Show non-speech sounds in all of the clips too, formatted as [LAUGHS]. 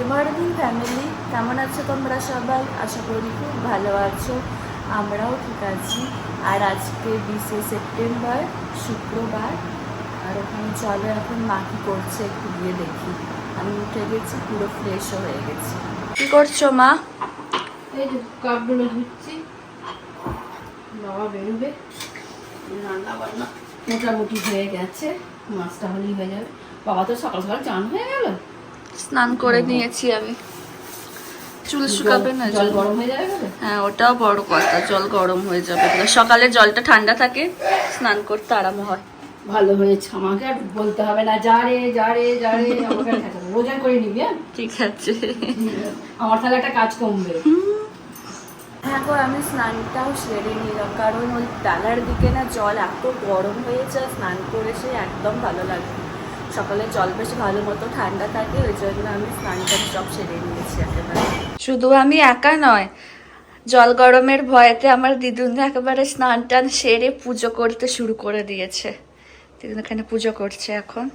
Good morning family কেমন আছো তোমরা সবাই? আশা করি খুব ভালো আছো, আমরাও ঠিক আছি। আর আজকে বিশে সেপ্টেম্বর, শুক্রবার, আর ওখানে চলো, এখন মা কি করছে একটু গিয়ে দেখি। আমি উঠে গেছি, পুরো ফ্রেশও হয়ে গেছি। কি করছ মা? এই যে কাপগুলো ধুচ্ছি। বাবা বেরোবে। রান্না বান্না মোটামুটি হয়ে গেছে, মাছটা হলেই হয়ে যাবে। বাবা তো সকাল সকাল চান হয়ে গেল? স্নান করে নিয়েছি আমি। চুল শুকাবে না জল গরম হয়ে যাবে হ্যাঁ ওটাও বড় কথা জল গরম হয়ে যাবে সকালে জলটা ঠান্ডা থাকে স্নান করতে আরাম হয়। ভালো হয়েছে আমাকে আর বলতে হবে না যা রে যা রে যা রে [LAUGHS] আমাকে রোজা করে নিবি হ্যাঁ? ঠিক আছে। আমার তাহলে একটা কাজ কমবে। হ্যাঁ গো আমি স্নানটাও সেরে নিলাম কারণ ওই ডালার দিকে না জল এত গরম হয়েছে স্নান করে সে একদম ভালো লাগে না। সকালে জল বেশ ভালো মতো ঠান্ডা থাকে, ওই জন্য আমি স্নানটা সব সেরে নিয়েছি একেবারে। শুধু আমি একা নয়, জল গরমের ভয়েতে আমার দিদুন একেবারে স্নান টান সেরে পুজো করতে শুরু করে দিয়েছে। দিদুন এখানে পুজো করছে এখন।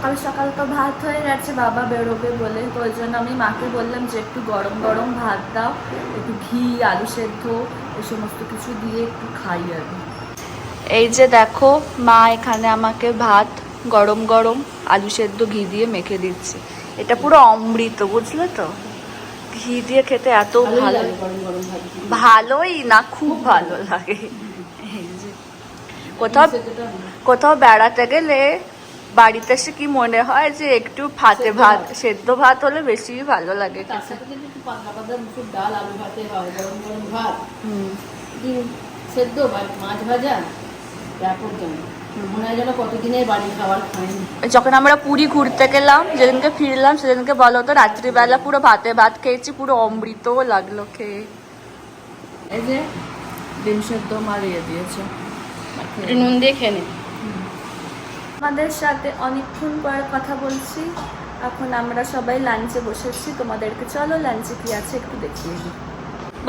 সকাল সকাল তো ভাত হয়ে গেছে বাবা বেরোবে বলে। তো ওই জন্য আমি মাকে বললাম যে একটু গরম গরম ভাত দাও একটু ঘি আলু সেদ্ধ এই সমস্ত কিছু দিয়ে একটু খাই আমি এই যে দেখো মা এখানে আমাকে ভাত গরম গরম আলু সেদ্ধ ঘি দিয়ে মেখে দিচ্ছে। এটা পুরো অমৃত বুঝলে তো? ঘি দিয়ে খেতে এত ভালো। ভালোই না খুব ভালো লাগে। এই যে কোথাও কোথাও বেড়াতে গেলে বাড়িতে এসে কি মনে হয় যে একটু ভাতে ভাত। সেদ্ধ ভাত হলে বেশি ভালো লাগে ডাল আলু ভাতে হয় গরম গরম ভাত। সেদ্ধ মাছ ভাজা ব্যাপক যখন আমরা পুরী ঘুরতে গেলাম যেদিনকে ফিরলাম সেদিনকে বলো তো রাত্রিবেলা পুরো ভাতে ভাত খেয়েছি পুরো অমৃত লাগল খেয়ে। এই যে ডিম সেদ্ধ মারিয়ে দিয়েছে। নুন দিয়ে খেয়ে নে আমাদের সাথে অনেকক্ষণ পর কথা বলছি। এখন আমরা সবাই লাঞ্চে বসেছি। তোমাদেরকে চলো লাঞ্চে কি আছে একটু দেখিয়ে দিই।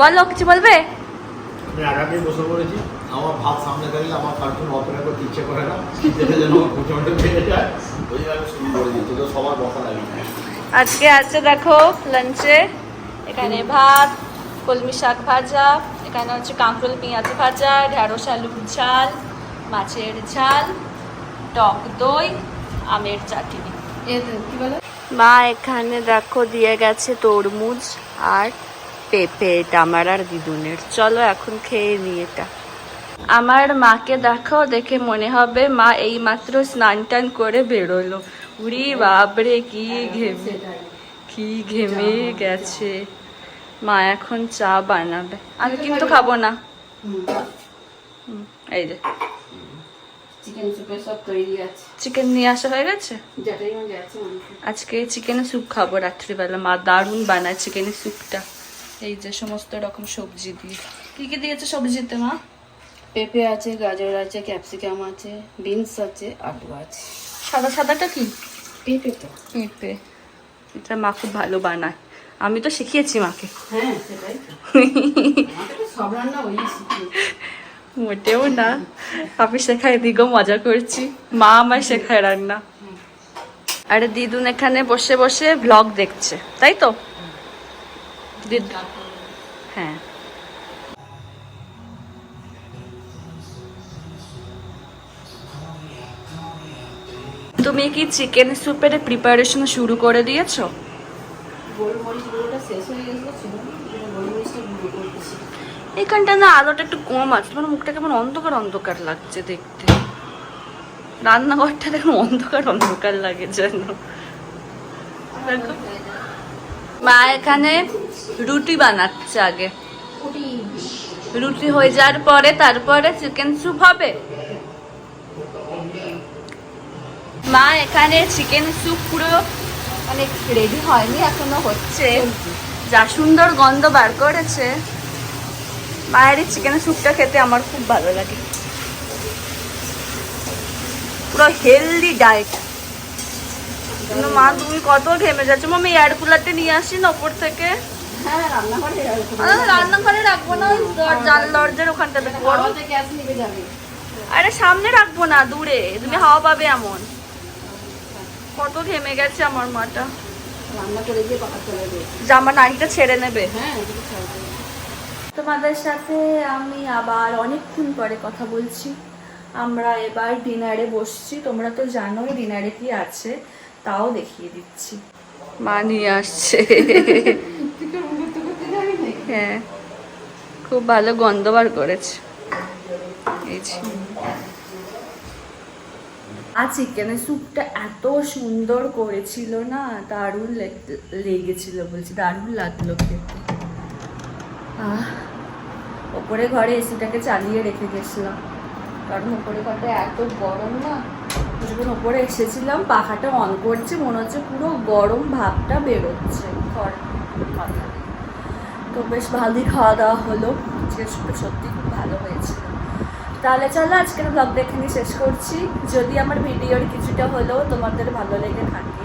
বলো কিছু বলবে? আমি আগাতেই বসে পড়েছি। আমার ভাত সামনে থাকলে আমার কার্টুন অপেক্ষা করতে ইচ্ছে করে না। যেটা যেন আমার ফুটে বেড়ে যায়। ওই আমি শুরু করে দিচ্ছি তো সবার বসা লাগে আজকে আছে দেখো লাঞ্চে এখানে ভাত কলমি শাক ভাজা। এখানে হচ্ছে কাঁকরোল পেঁয়াজ ভাজা ঢেঁড়স আলুর ঝাল মাছের ঝাল। টক দই আমের চাটনি। মা এখানে দেখো দিয়ে গেছে তরমুজ আর পেঁপে এটা আমার আর দিদুনের। চলো এখন খেয়ে নি এটা। আমার মাকে দেখো দেখে মনে হবে মা এই মাত্র স্নান টান করে বেরোলো। উড়ি বাপরে কি ঘেমে কি ঘেমে গেছে। মা এখন চা বানাবে। আমি কিন্তু খাব না। এই যে। চিকেন সুপের সব তৈরি আছে। চিকেন নিয়ে আসা হয়ে গেছে? যেটাই আজকে চিকেনের স্যুপ খাব রাত্রিবেলা। মা দারুণ বানায় চিকেনের স্যুপটা এই যে সমস্ত রকম সবজি দিয়ে। কি কি দিয়েছে সবজিতে মা? পেঁপে আছে গাজর আছে ক্যাপসিকাম আছে বিনস আছে আলু আছে। সাদা সাদাটা কি? পেঁপে তো। পেঁপে। এটা মা খুব ভালো বানায়। আমি তো শিখিয়েছি মাকে। হ্যাঁ সেটাই [LAUGHS] সব রান্না ওই মোটেও না। আমি শেখাই দিগো মজা করছি। মা আমায় শেখায় রান্না। আরে দিদুন এখানে বসে বসে ব্লগ দেখছে, তাই তো? হ্যাঁ। তুমি কি চিকেন স্যুপের প্রিপারেশন শুরু করে দিয়েছ? গোলমরিচ শেষ হয়ে গেছিল ছিল না, এবার গোলমরিচটা গুঁড়ো করতেছি এইখানটা না আলোটা একটু কম আছে, তোমার মুখটা কেমন অন্ধকার অন্ধকার লাগছে দেখতে। রান্নাঘরটা দেখুন অন্ধকার অন্ধকার লাগে যেন। মা এখানে রুটি বানাচ্ছে আগে। রুটি হয়ে যাওয়ার পরে তারপরে চিকেন স্যুপ হবে। মা এখানে চিকেন স্যুপ পুরো মানে রেডি হয়নি, এখনও হচ্ছে। যা সুন্দর গন্ধ বার করেছে। মায়ের এই চিকেনের স্যুপটা খেতে আমার খুব ভালো লাগে। পুরো হেলদি ডায়েট কিন্তু মা তুমি কত ঘেমে যাচ্ছ? মামি এয়ার কুলারটা নিয়ে আসি না ওপর থেকে। হ্যাঁ রান্নাঘরে রাখব। না জাল দরজার ওখানটাতে আরে সামনে রাখব না দূরে। তুমি হাওয়া পাবে এমন। কত ঘেমে গেছে আমার মাটা। জামা নাইটা ছেড়ে নেবে। হ্যাঁ। তোমাদের সাথে আমি আবার অনেকক্ষণ পরে কথা বলছি। আমরা এবার ডিনারে বসছি। তোমরা তো জানোই ডিনারে কি আছে তাও দেখিয়ে দিচ্ছি। মা নিয়ে আসছে? হ্যাঁ খুব ভালো গন্ধ বার করেছে। এই আর চিকেনের স্যুপটা এত সুন্দর করেছিল না দারুণ লেগ- লেগেছিল বলছি দারুণ লাগল খেতে। আহ। ওপরে ঘরে এসিটাকে চালিয়ে রেখে গেছিলাম। কারণ ওপরে ঘরটা এত গরম না, যখন ওপরে এসেছিলাম, পাখাটা অন করছে, মনে হচ্ছে পুরো গরম ভাবটা বেরোচ্ছে ঘর তো বেশ ভালোই খাওয়া দাওয়া হলো সত্যি সত্যি খুব ভালো হয়েছিল। তাহলে চলো, আজকের ব্লগটা এখানে শেষ করছি। যদি আমার ভিডিওর কিছুটা হলেও তোমাদের ভালো লেগে থাকে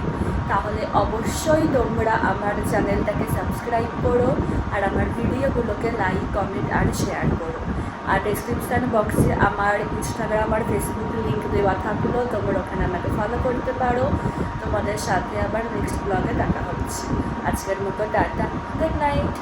তাহলে অবশ্যই তোমরা আমার চ্যানেলটাকে সাবস্ক্রাইব করো আর আমার ভিডিওগুলোকে লাইক, কমেন্ট আর শেয়ার করো। আর ডিসক্রিপশান বক্সে আমার ইনস্টাগ্রাম আর ফেসবুক লিঙ্ক দেওয়া থাকল, তোমরা ওখানে আমাকে ফলো করতে পারো। তোমাদের সাথে আবার নেক্সট ব্লগে দেখা হচ্ছে। আজকের মতো টাটা। Good night